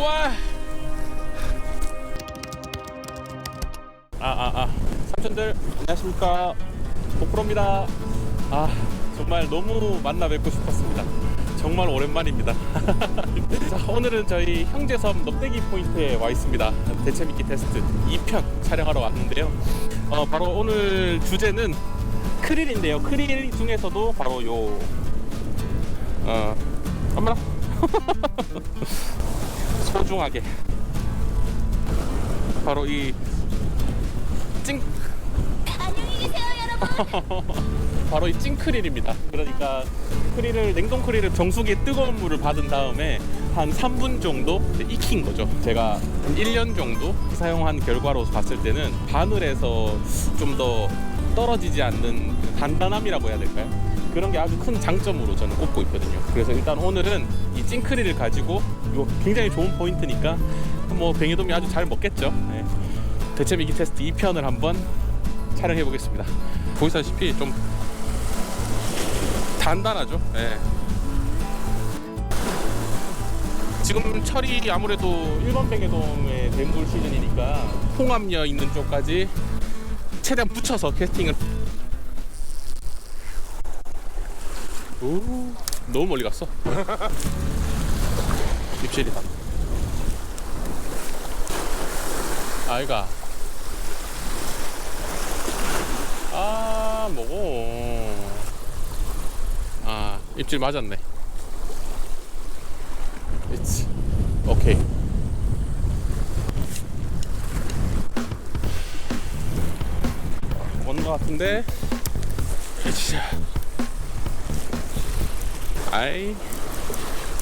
우와. 아, 아, 아. 삼촌들, 안녕하십니까. 고프로입니다. 아, 정말 너무 만나 뵙고 싶었습니다. 정말 오랜만입니다. 자, 오늘은 저희 형제섬 넉대기 포인트에 와 있습니다. 대체미끼 테스트 2편 촬영하러 왔는데요. 어, 바로 오늘 주제는 크릴인데요. 크릴 중에서도 바로 요, 어, 엄마라. 소중하게. 바로 이 찡, 안녕히 계세요 바로 이 찡크릴입니다. 그러니까 크릴을 냉동 크릴을 정수기에 뜨거운 물을 받은 다음에 한 3분 정도 익힌 거죠. 제가 한 1년 정도 사용한 결과로 봤을 때는 바늘에서 좀 더 떨어지지 않는 단단함이라고 해야 될까요? 그런 게 아주 큰 장점으로 저는 꼽고 있거든요. 그래서 일단 오늘은 이 찡크릴을 가지고 이거 굉장히 좋은 포인트니까 뭐 뱅이돔이 아주 잘 먹겠죠. 네. 대체미기 테스트 2편을 한번 촬영해 보겠습니다. 보시다시피 좀 단단하죠. 예. 지금 철이 아무래도 일본 뱅에돔의 뱀돌 시즌이니까 홍합녀 있는 쪽까지 최대한 붙여서 캐스팅을 오 너무 멀리 갔어. 입질이다. 아이가. 아 뭐고 아 입질 맞았네. 그치 오케이 오는 것 같은데? 샤 아이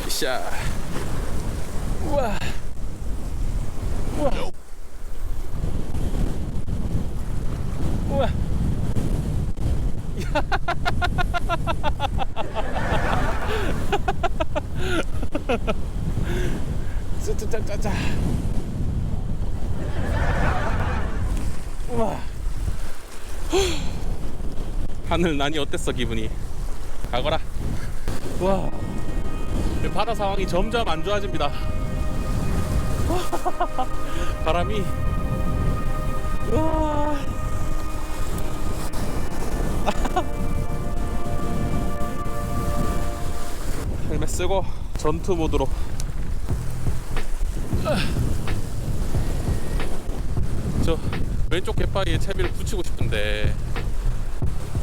샤. 우와. 우와. 우와. 짜짜짜짜 우와. 하늘 난이 어땠어 기분이? 가거라 와. 바다 상황이 점점 안 좋아집니다. 바람이. 와. 헬멧 쓰고 전투 모드로. 저 왼쪽 갯바위에 채비를 붙이고 싶은데.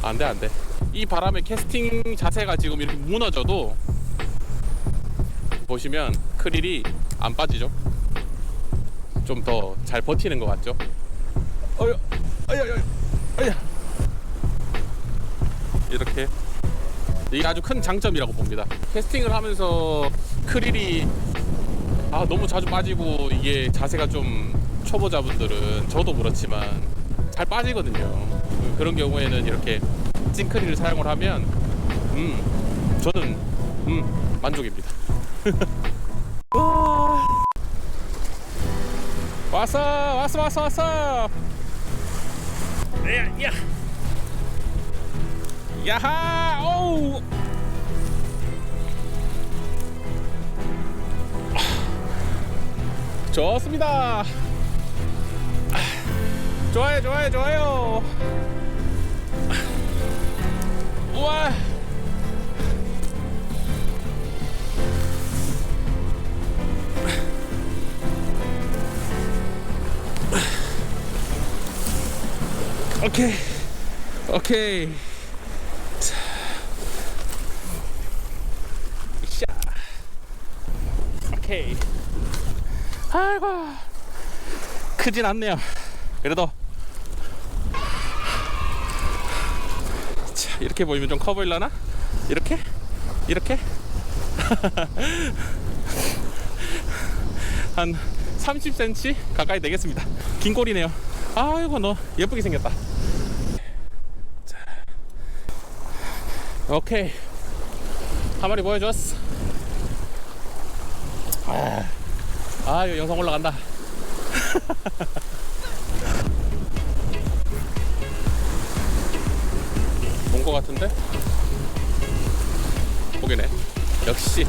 안돼 안돼 이 바람에 캐스팅 자세가 지금 이렇게 무너져도 보시면 크릴이 안 빠지죠? 좀 더 잘 버티는 것 같죠? 어여 어여 어여 어여 이렇게. 이게 아주 큰 장점이라고 봅니다. 캐스팅을 하면서 크릴이 아 너무 자주 빠지고 이게 자세가 좀 초보자분들은 저도 그렇지만 잘 빠지거든요. 그런 경우에는 이렇게 찡크리를 사용을 하면 음 저는 음 만족입니다. 와. 왔어 왔어 왔어 왔어 야, 야. 야하 오우 좋습니다. 아, 좋아요, 좋아요, 좋아요. 우와. 오케이, 오케이. 자. 샤. 오케이. 아이고 크진 않네요 그래도 이렇게 보이면 좀 커 보일라나? 이렇게? 이렇게? 한 30cm 가까이 되겠습니다 긴 꼬리네요 아이고 너 예쁘게 생겼다 자. 오케이 한 마리 보여줬어 아. 아, 이거 영상 올라간다. 같은데? 보기네. 역시.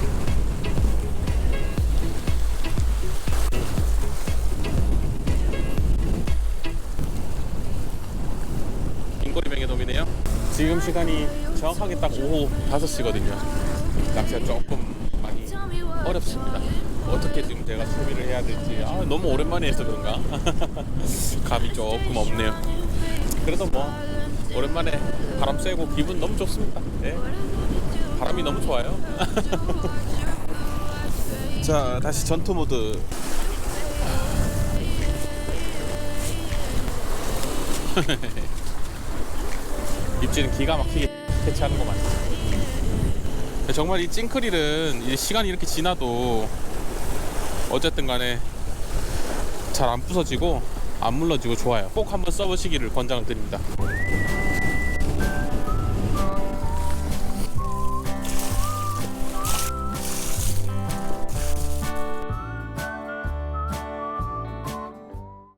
인꼬리뱅의 돔이네요. 지금 시간이 정확하게 딱 오후 5시거든요. 낚시가 조금 많이 어렵습니다. 어떻게 지금 제가 소비를 해야 될지. 아, 너무 오랜만에 해서 그런가? 감이 조금 없네요. 그래도 뭐 오랜만에 바람 쐬고 기분 너무 좋습니다. 네. 바람이 너무 좋아요. 자 다시 전투 모드. 입질은 기가 막히게 캐치하는구만. 정말 이 찡크릴은 시간이 이렇게 지나도 어쨌든 간에 잘 안 부서지고 안 물러지고 좋아요. 꼭 한번 써보시기를 권장을 드립니다.